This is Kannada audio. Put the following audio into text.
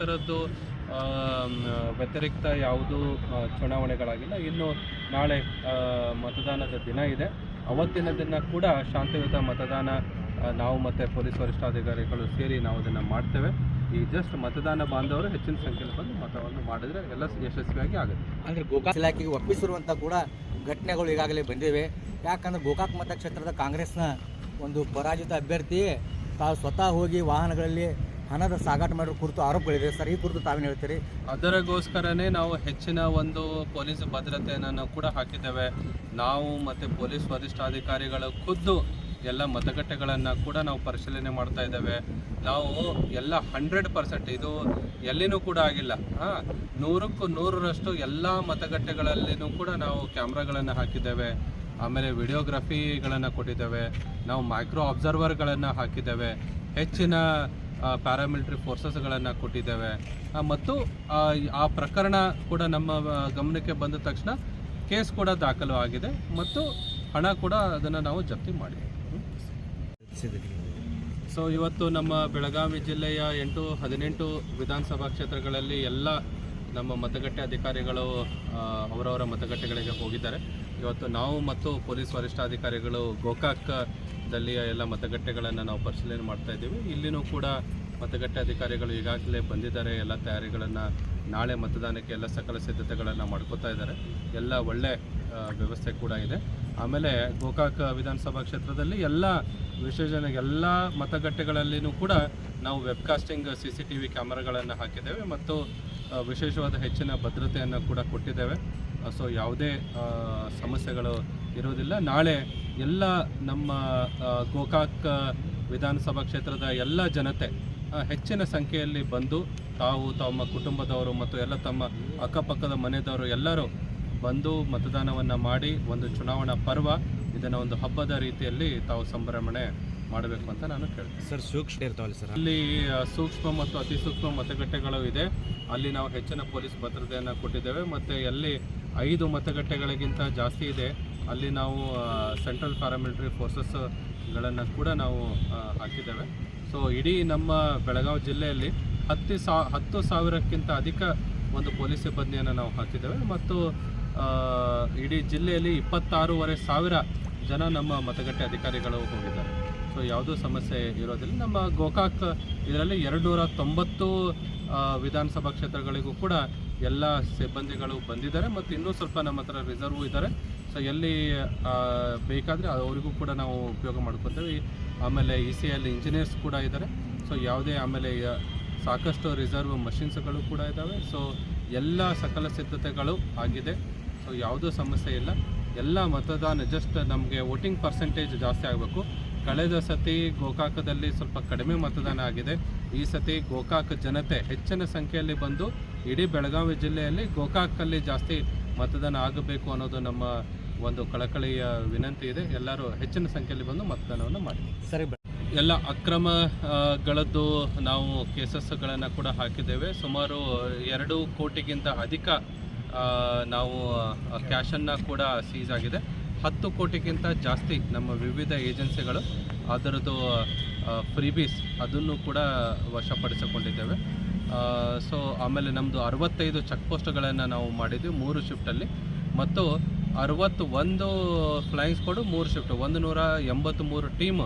ಥರದ್ದು ವ್ಯತಿರಿಕ್ತ ಯಾವುದೂ ಚುನಾವಣೆಗಳಾಗಿಲ್ಲ. ಇನ್ನು ನಾಳೆ ಮತದಾನದ ದಿನ ಇದೆ. ಅವತ್ತಿನ ದಿನ ಕೂಡ ಶಾಂತಿಯುತ ಮತದಾನ ನಾವು ಮತ್ತು ಪೊಲೀಸ್ ವರಿಷ್ಠಾಧಿಕಾರಿಗಳು ಸೇರಿ ನಾವು ಅದನ್ನು ಮಾಡ್ತೇವೆ. ಈ ಜಸ್ಟ್ ಮತದಾನ ಬಾಂಧವರು ಹೆಚ್ಚಿನ ಸಂಖ್ಯೆಯಲ್ಲಿ ಬಂದು ಮತವನ್ನು ಮಾಡಿದರೆ ಎಲ್ಲ ಯಶಸ್ವಿಯಾಗಿ ಆಗುತ್ತೆ. ಅಂದರೆ ಗೋಕಾಕ್ ಇಲಾಖೆಗೆ ಒಪ್ಪಿಸಿರುವಂಥ ಕೂಡ ಘಟನೆಗಳು ಈಗಾಗಲೇ ಬಂದಿವೆ. ಯಾಕಂದರೆ ಗೋಕಾಕ್ ಮತಕ್ಷೇತ್ರದ ಕಾಂಗ್ರೆಸ್ನ ಒಂದು ಪರಾಜಿತ ಅಭ್ಯರ್ಥಿ ತಾವು ಸ್ವತಃ ಹೋಗಿ ವಾಹನಗಳಲ್ಲಿ ಹಣದ ಸಾಗಾಟ ಮಾಡಿರೋ ಕುರಿತು ಆರೋಪಗಳಿದೆ ಸರ್, ಈ ಕುರಿತು ತಾವೇನು ಹೇಳ್ತೀರಿ? ಅದರಗೋಸ್ಕರನೇ ನಾವು ಹೆಚ್ಚಿನ ಒಂದು ಪೊಲೀಸ್ ಭದ್ರತೆಯನ್ನು ಕೂಡ ಹಾಕಿದ್ದೇವೆ. ನಾವು ಮತ್ತು ಪೊಲೀಸ್ ವರಿಷ್ಠಾಧಿಕಾರಿಗಳು ಖುದ್ದು ಎಲ್ಲ ಮತಗಟ್ಟೆಗಳನ್ನು ಕೂಡ ನಾವು ಪರಿಶೀಲನೆ ಮಾಡ್ತಾ ಇದ್ದೇವೆ. ನಾವು ಎಲ್ಲ ಹಂಡ್ರೆಡ್ ಪರ್ಸೆಂಟ್ ಇದು ಎಲ್ಲಿನೂ ಕೂಡ ಆಗಿಲ್ಲ. ಹಾಂ, ನೂರಕ್ಕೂ ನೂರರಷ್ಟು ಎಲ್ಲ ಮತಗಟ್ಟೆಗಳಲ್ಲಿನೂ ಕೂಡ ನಾವು ಕ್ಯಾಮ್ರಾಗಳನ್ನು ಹಾಕಿದ್ದೇವೆ. ಆಮೇಲೆ ವಿಡಿಯೋಗ್ರಫಿಗಳನ್ನು ಕೊಟ್ಟಿದ್ದೇವೆ. ನಾವು ಮೈಕ್ರೋ ಅಬ್ಸರ್ವರ್ಗಳನ್ನು ಹಾಕಿದ್ದೇವೆ. ಹೆಚ್ಚಿನ ಪ್ಯಾರಾಮಿಲಿಟರಿ ಫೋರ್ಸಸ್ಗಳನ್ನು ಕೊಟ್ಟಿದ್ದೇವೆ. ಮತ್ತು ಆ, ಪ್ರಕರಣ ಕೂಡ ನಮ್ಮ ಗಮನಕ್ಕೆ ಬಂದ ತಕ್ಷಣ ಕೇಸ್ ಕೂಡ ದಾಖಲು ಆಗಿದೆ ಮತ್ತು ಹಣ ಕೂಡ ಅದನ್ನು ನಾವು ಜಪ್ತಿ ಮಾಡಿದ್ದೇವೆ ಸೊ ಇವತ್ತು ನಮ್ಮ ಬೆಳಗಾವಿ ಜಿಲ್ಲೆಯ ಎಂಟು ಹದಿನೆಂಟು ವಿಧಾನಸಭಾ ಕ್ಷೇತ್ರಗಳಲ್ಲಿ ಎಲ್ಲ ನಮ್ಮ ಮತಗಟ್ಟೆ ಅಧಿಕಾರಿಗಳು ಅವರವರ ಮತಗಟ್ಟೆಗಳಿಗೆ ಹೋಗಿದ್ದಾರೆ. ಇವತ್ತು ನಾವು ಮತ್ತು ಪೊಲೀಸ್ ವರಿಷ್ಠಾಧಿಕಾರಿಗಳು ಗೋಕಾಕ್ದಲ್ಲಿಯ ಎಲ್ಲ ಮತಗಟ್ಟೆಗಳನ್ನು ನಾವು ಪರಿಶೀಲನೆ ಮಾಡ್ತಾ ಇದ್ದೀವಿ. ಇಲ್ಲಿನೂ ಕೂಡ ಮತಗಟ್ಟೆ ಅಧಿಕಾರಿಗಳು ಈಗಾಗಲೇ ಬಂದಿದ್ದಾರೆ. ಎಲ್ಲ ತಯಾರಿಗಳನ್ನು ನಾಳೆ ಮತದಾನಕ್ಕೆ ಎಲ್ಲ ಸಕಲ ಸಿದ್ಧತೆಗಳನ್ನು ಮಾಡ್ಕೋತಾ ಇದ್ದಾರೆ. ಎಲ್ಲ ಒಳ್ಳೆ ವ್ಯವಸ್ಥೆ ಕೂಡ ಇದೆ. ಆಮೇಲೆ ಗೋಕಾಕ್ ವಿಧಾನಸಭಾ ಕ್ಷೇತ್ರದಲ್ಲಿ ಎಲ್ಲ ವಿಶೇಷ ಎಲ್ಲ ಮತಗಟ್ಟೆಗಳಲ್ಲಿಯೂ ಕೂಡ ನಾವು webcasting C C T V ಕ್ಯಾಮರಾಗಳನ್ನು ಹಾಕಿದ್ದೇವೆ ಮತ್ತು ವಿಶೇಷವಾದ ಹೆಚ್ಚಿನ ಭದ್ರತೆಯನ್ನು ಕೂಡ ಕೊಟ್ಟಿದ್ದೇವೆ. ಸೊ ಯಾವುದೇ ಸಮಸ್ಯೆಗಳು ಇರುವುದಿಲ್ಲ ನಾಳೆ ಎಲ್ಲ ನಮ್ಮ ಗೋಕಾಕ್ ವಿಧಾನಸಭಾ ಕ್ಷೇತ್ರದ ಎಲ್ಲ ಜನತೆ ಹೆಚ್ಚಿನ ಸಂಖ್ಯೆಯಲ್ಲಿ ಬಂದು ತಾವು ತಮ್ಮ ಕುಟುಂಬದವರು ಮತ್ತು ಎಲ್ಲ ತಮ್ಮ ಅಕ್ಕಪಕ್ಕದ ಮನೆಯವರು ಎಲ್ಲರೂ ಬಂದು ಮತದಾನವನ್ನು ಮಾಡಿ ಒಂದು ಚುನಾವಣಾ ಪರ್ವ ಇದನ್ನು ಒಂದು ಹಬ್ಬದ ರೀತಿಯಲ್ಲಿ ತಾವು ಸಂಭ್ರಮಣೆ ಮಾಡಬೇಕು ಅಂತ ನಾನು ಕೇಳ್ತೀನಿ. ಸರ್ ಸೂಕ್ಷ್ಮ ಇರ್ತಾವಲ್ಲ ಸರ್? ಅಲ್ಲಿ ಸೂಕ್ಷ್ಮ ಮತ್ತು ಅತಿ ಸೂಕ್ಷ್ಮ ಮತಗಟ್ಟೆಗಳು ಇದೆ. ಅಲ್ಲಿ ನಾವು ಹೆಚ್ಚಿನ ಪೊಲೀಸ್ ಭದ್ರತೆಯನ್ನು ಕೊಟ್ಟಿದ್ದೇವೆ. ಮತ್ತು ಎಲ್ಲಿ ಐದು ಮತಗಟ್ಟೆಗಳಿಗಿಂತ ಜಾಸ್ತಿ ಇದೆ. ಅಲ್ಲಿ ನಾವು ಸೆಂಟ್ರಲ್ ಪ್ಯಾರಾಮಿಲಿಟರಿ ಫೋರ್ಸಸ್ಗಳನ್ನು ಕೂಡ ನಾವು ಹಾಕಿದ್ದೇವೆ. ಸೊ ಇಡೀ ನಮ್ಮ ಬೆಳಗಾವಿ ಜಿಲ್ಲೆಯಲ್ಲಿ ಹತ್ತು ಸಾ, ಹತ್ತು ಸಾವಿರಕ್ಕಿಂತ ಅಧಿಕ ಒಂದು ಪೊಲೀಸ್ ಸಿಬ್ಬಂದಿಯನ್ನು ನಾವು ಹಾಕಿದ್ದೇವೆ. ಮತ್ತು ಇಡೀ ಜಿಲ್ಲೆಯಲ್ಲಿ ಇಪ್ಪತ್ತಾರೂವರೆ ಸಾವಿರ ಜನ ನಮ್ಮ ಮತಗಟ್ಟೆ ಅಧಿಕಾರಿಗಳು ಹೋಗಿದ್ದಾರೆ. ಸೊ ಯಾವುದೂ ಸಮಸ್ಯೆ ಇರೋದಿಲ್ಲ. ನಮ್ಮ ಗೋಕಾಕ್ ಇದರಲ್ಲಿ ಎರಡು ನೂರ ತೊಂಬತ್ತು ವಿಧಾನಸಭಾ ಕ್ಷೇತ್ರಗಳಿಗೂ ಕೂಡ ಎಲ್ಲ ಸಿಬ್ಬಂದಿಗಳು ಬಂದಿದ್ದಾರೆ ಮತ್ತು ಇನ್ನೂ ಸ್ವಲ್ಪ ನಮ್ಮ ಹತ್ರ ರಿಸರ್ವ್ ಇದ್ದಾರೆ. ಸೊ ಎಲ್ಲಿ ಬೇಕಾದರೆ ಅವರಿಗೂ ಕೂಡ ನಾವು ಉಪಯೋಗ ಮಾಡ್ಕೊತೇವೆ. ಆಮೇಲೆ ಇ ಸಿ ಎಲ್ ಇಂಜಿನಿಯರ್ಸ್ ಕೂಡ ಇದ್ದಾರೆ. ಸೊ ಯಾವುದೇ ಆಮೇಲೆ ಸಾಕಷ್ಟು ರಿಸರ್ವ್ ಮಷಿನ್ಸ್ಗಳು ಕೂಡ ಇದ್ದಾವೆ. ಸೊ ಎಲ್ಲ ಸಕಲ ಸಿದ್ಧತೆಗಳು ಆಗಿದೆ. ಸೊ ಯಾವುದೂ ಸಮಸ್ಯೆ ಇಲ್ಲ. ಎಲ್ಲ ಮತದಾನ ಜಸ್ಟ್ ನಮಗೆ ವೋಟಿಂಗ್ ಪರ್ಸೆಂಟೇಜ್ ಜಾಸ್ತಿ ಆಗಬೇಕು. ಕಳೆದ ಸತಿ ಗೋಕಾಕದಲ್ಲಿ ಸ್ವಲ್ಪ ಕಡಿಮೆ ಮತದಾನ ಆಗಿದೆ. ಈ ಸತಿ ಗೋಕಾಕ ಜನತೆ ಹೆಚ್ಚಿನ ಸಂಖ್ಯೆಯಲ್ಲಿ ಬಂದು ಇಡೀ ಬೆಳಗಾವಿ ಜಿಲ್ಲೆಯಲ್ಲಿ ಗೋಕಾಕಲ್ಲಿ ಜಾಸ್ತಿ ಮತದಾನ ಆಗಬೇಕು ಅನ್ನೋದು ನಮ್ಮ ಒಂದು ಕಳಕಳಿಯ ವಿನಂತಿ ಇದೆ. ಎಲ್ಲರೂ ಹೆಚ್ಚಿನ ಸಂಖ್ಯೆಯಲ್ಲಿ ಬಂದು ಮತದಾನವನ್ನು ಮಾಡಿ. ಸರಿ ಎಲ್ಲ ಅಕ್ರಮಗಳದ್ದು ನಾವು ಕೇಸಸ್ಗಳನ್ನು ಕೂಡ ಹಾಕಿದ್ದೇವೆ. ಸುಮಾರು ಎರಡು ಕೋಟಿಗಿಂತ ಅಧಿಕ ನಾವು ಕ್ಯಾಶನ್ನು ಕೂಡ ಸೀಸ್ ಆಗಿದೆ. ಹತ್ತು ಕೋಟಿಗಿಂತ ಜಾಸ್ತಿ ನಮ್ಮ ವಿವಿಧ ಏಜೆನ್ಸಿಗಳು ಅದರದ್ದು ಫ್ರೀಬೀಸ್ ಅದನ್ನು ಕೂಡ ವಶಪಡಿಸಿಕೊಂಡಿದ್ದೇವೆ. ಸೊ ಆಮೇಲೆ ನಮ್ಮದು ಅರವತ್ತೈದು ಚೆಕ್ ಪೋಸ್ಟ್ಗಳನ್ನು ನಾವು ಮಾಡಿದ್ವಿ ಮೂರು ಶಿಫ್ಟಲ್ಲಿ ಮತ್ತು ಅರವತ್ತು ಒಂದು ಫ್ಲೈಯಿಂಗ್ ಸ್ಕ್ವಾಡು ಮೂರು ಶಿಫ್ಟ್ ಒಂದು ನೂರ ಎಂಬತ್ತು ಮೂರು ಟೀಮ್